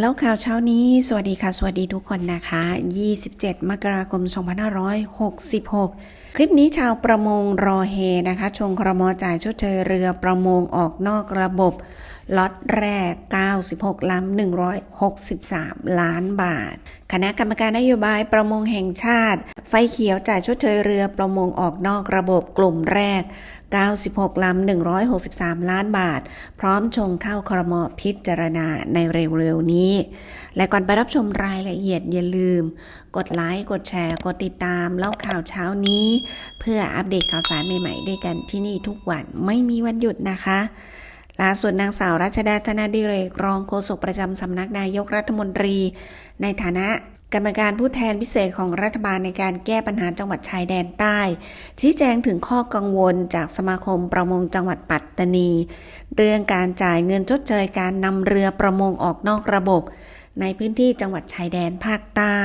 แล้วข่าวเช้านี้ สวัสดีค่ะ สวัสดีทุกคนนะคะ 27 มกราคม 2566 คลิปนี้ชาวประมงรอเฮนะคะ ชงครมจ่ายชดเชยเรือประมงออกนอกระบบ ล็อตแรก 96 ล้ำ 163 ล้านบาท คณะกรรมการนโยบายประมงแห่งชาติ ไฟเขียวจ่ายชดเชยเรือประมงออกนอกระบบกลุ่มแรก 96 ลำ 163 ล้านบาท พร้อมชงเข้าครมพิจารณาในเร็วๆนี้ และก่อนไปรับชมรายละเอียดอย่าลืม กดไลค์ กดแชร์ กดติดตามเล่าข่าวเช้านี้ เพื่ออัปเดตข่าวสารใหม่ๆ ด้วยกันที่นี่ทุกวันไม่มีวันหยุดนะคะ ล่าสุดนางสาวรัชดาธนาดิเรกรองโฆษกประจำสำนักนายกรัฐมนตรี ในฐานะกรรมการผู้แทนพิเศษของรัฐบาลในการแก้ปัญหาจังหวัดชายแดนใต้ ชี้แจงถึงข้อกังวลจากสมาคมประมงจังหวัดปัตตานี เรื่องการจ่ายเงินชดเชยการนำเรือประมงออกนอกระบบ ในพื้นที่จังหวัดชายแดนภาคใต้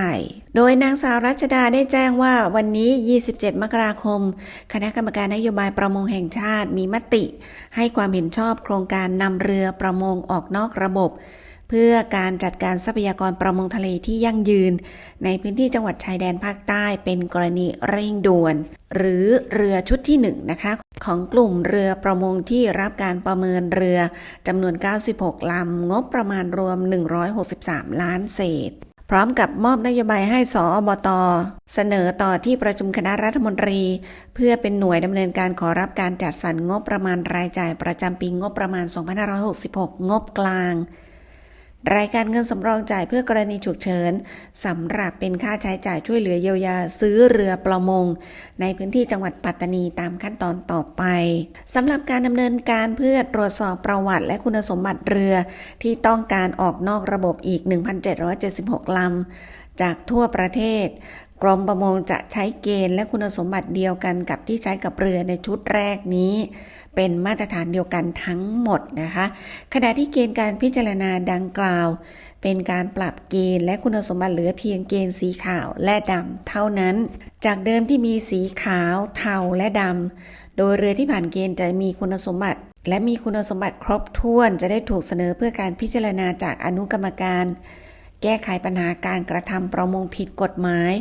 โดยนางสาวรัชดาได้แจ้งว่าวันนี้ 27 มกราคม คณะกรรมการนโยบายประมงแห่งชาติมีมติ ให้ความเห็นชอบโครงการนำเรือประมงออกนอกระบบ พื่อการจัดการทรัพยากรประมงทะเลที่ยั่งยืน ในพื้นที่จังหวัดชายแดนภาคใต้เป็นกรณีเร่งด่วน หรือเรือชุดที่1นงนะคะของกลุ่มเรือประมงที่รับการประเมินเรือจำนวน 96 ลำ งบประมาณรวม 163 ล้านเศษ พร้อมกับมอบนโยบายให้สอบต เสนอต่อที่ประชุมคณะรัฐมนตรี เพื่อเป็นหน่วยดำเนินการขอรับการจัดสรรงบประมาณรายจ่ายประจำปีงบประมาณ 2566 งบกลาง รายการเงินสำรองจ่ายเพื่อกรณีฉุกเฉินสำหรับเป็นค่าใช้จ่ายช่วยเหลือเยียวยาซื้อเรือประมง ในพื้นที่จังหวัดปัตตานีตามขั้นตอนต่อไปสำหรับการดำเนินการเพื่อตรวจสอบประวัติและคุณสมบัติเรือที่ต้องการออกนอกระบบอีก 1,776ลำจากทั่วประเทศ กรมประมงจะใช้เกณฑ์และคุณสมบัติเดียวกันกับที่ใช้กับเรือในชุดแรกนี้ เป็นมาตรฐานเดียวกันทั้งหมดนะคะ ขณะที่เกณฑ์การพิจารณาดังกล่าว เป็นการปรับเกณฑ์และคุณสมบัติเหลือเพียงเกณฑ์สีขาวและดำเท่านั้น จากเดิมที่มีสีขาวเทาและดำโดยเรือที่ผ่านเกณฑ์จะมีคุณสมบัติ และมีคุณสมบัติครบถ้วนจะได้ถูกเสนอเพื่อการพิจารณาจากอนุกรรมการ แก้ไขปัญหาการกระทำประมงผิดกฎหมาย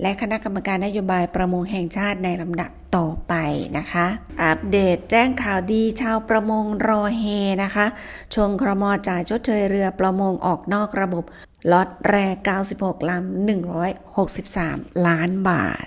และคณะกรรมการนโยบายประมงแห่งชาติในลำดับต่อไปนะคะ อัปเดตแจ้งข่าวดีชาวประมงรอเฮนะคะ ชงครมจ่ายชดเชยเรือประมงออกนอกระบบล็อตแรก 96 ลำ 163 ล้านบาท